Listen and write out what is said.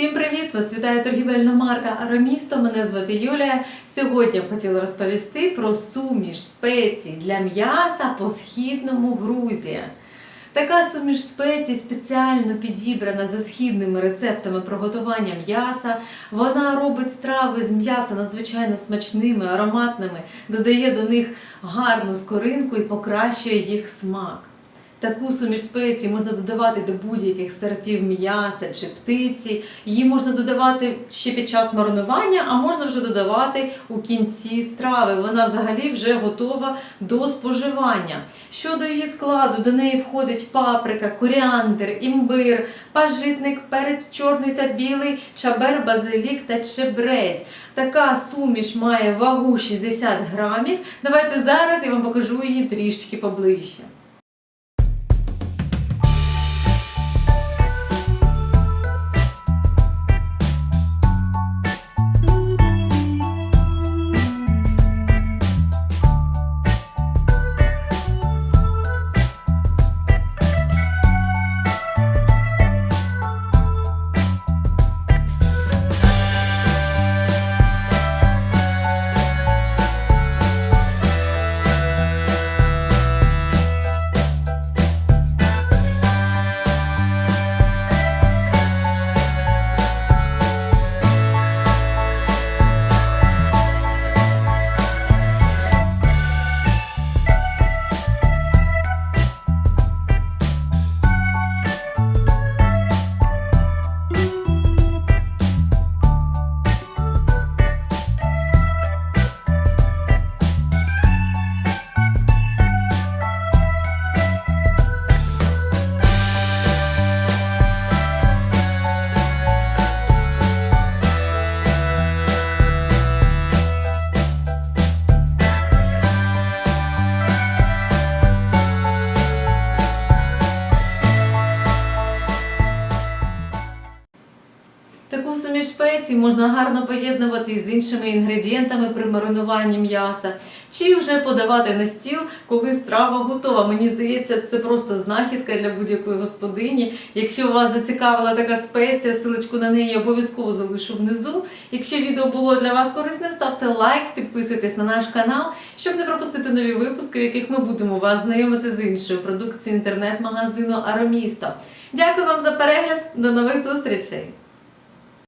Всім привіт! Вас вітає торгівельна марка Аромісто. Мене звати Юлія. Сьогодні я б хотіла розповісти про суміш спецій для м'яса по східному Грузія. Така суміш спецій спеціально підібрана за східними рецептами приготування м'яса. Вона робить страви з м'яса надзвичайно смачними, ароматними, додає до них гарну скоринку і покращує їх смак. Таку суміш спецій можна додавати до будь-яких сортів м'яса чи птиці. Її можна додавати ще під час маринування, а можна вже додавати у кінці страви. Вона взагалі вже готова до споживання. Щодо її складу, до неї входить паприка, коріандр, імбир, пажитник, перець чорний та білий, чабер, базилік та чебрець. Така суміш має вагу 60 грамів. Давайте зараз я вам покажу її трішки поближче. Таку суміш спецій можна гарно поєднувати з іншими інгредієнтами при маринуванні м'яса, чи вже подавати на стіл, коли страва готова. Мені здається, це просто знахідка для будь-якої господині. Якщо вас зацікавила така спеція, силочку на неї обов'язково залишу внизу. Якщо відео було для вас корисним, ставте лайк, підписуйтесь на наш канал, щоб не пропустити нові випуски, в яких ми будемо вас знайомити з іншою продукцією інтернет-магазину Аромісто. Дякую вам за перегляд, до нових зустрічей!